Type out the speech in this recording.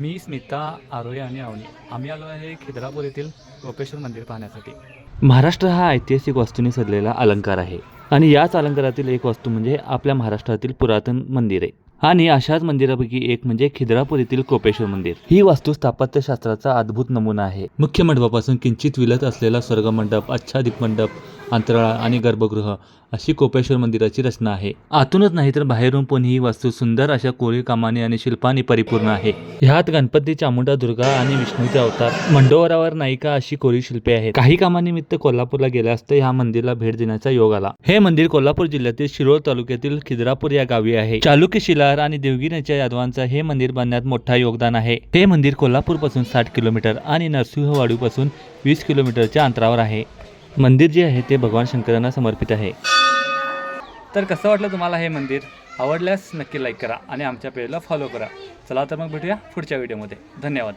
मी स्मिता आरोया आणि अवनी आम्ही आलो आहे खिद्रापूर येथील गोपेश्वर मंदिर पाहण्यासाठी. महाराष्ट्र हा ऐतिहासिक वास्तूने सजलेला अलंकार आहे आणि याच अलंकारातील एक वास्तू म्हणजे आपल्या महाराष्ट्रातील पुरातन मंदिर आहे. आणि अशाच मंदिरापैकी एक म्हणजे खिद्रापूर येथील कोपेश्वर मंदिर. ही वास्तू स्थापत्यशास्त्राचा अद्भुत नमुना आहे. मुख्य मंडपापासून किंचित विलत असलेला स्वर्गमंडप आच्छादित मंडप अंतराळ आणि गर्भगृह अशी कोपेश्वर मंदिराची रचना आहे. आतूनच नाही तर बाहेरून पण ही वास्तू सुंदर अशा कोरीव कामाने आणि शिल्पाने परिपूर्ण आहे. ह्यात गणपती चामुंडा दुर्गा आणि विष्णूचे अवतार मंडोवरावर नायिका अशी कोरीव शिल्पे आहेत. काही कामानिमित्त कोल्हापूरला गेल्या असता ह्या मंदिराला भेट देण्याचा योग आला. हे मंदिर कोल्हापूर जिल्ह्यातील शिरोळ तालुक्यातील खिद्रापूर या गावी आहे. चालुक्य शिलार आणि देवगिरीच्या यादवांचा हे मंदिर बांधण्यात मोठा योगदान आहे. हे मंदिर कोल्हापूरपासून साठ किलोमीटर आणि नरसिंहवाडीपासून वीस किलोमीटरच्या अंतरावर आहे. मंदिर जे आहे ते भगवान शंकरांना समर्पित आहे. तर कसं वाटलं तुम्हाला हे मंदिर? आवडल्यास नक्की लाईक करा आणि आमच्या पेजला फॉलो करा. चला तर मग भेटूया पुढच्या व्हिडिओमध्ये धन्यवाद.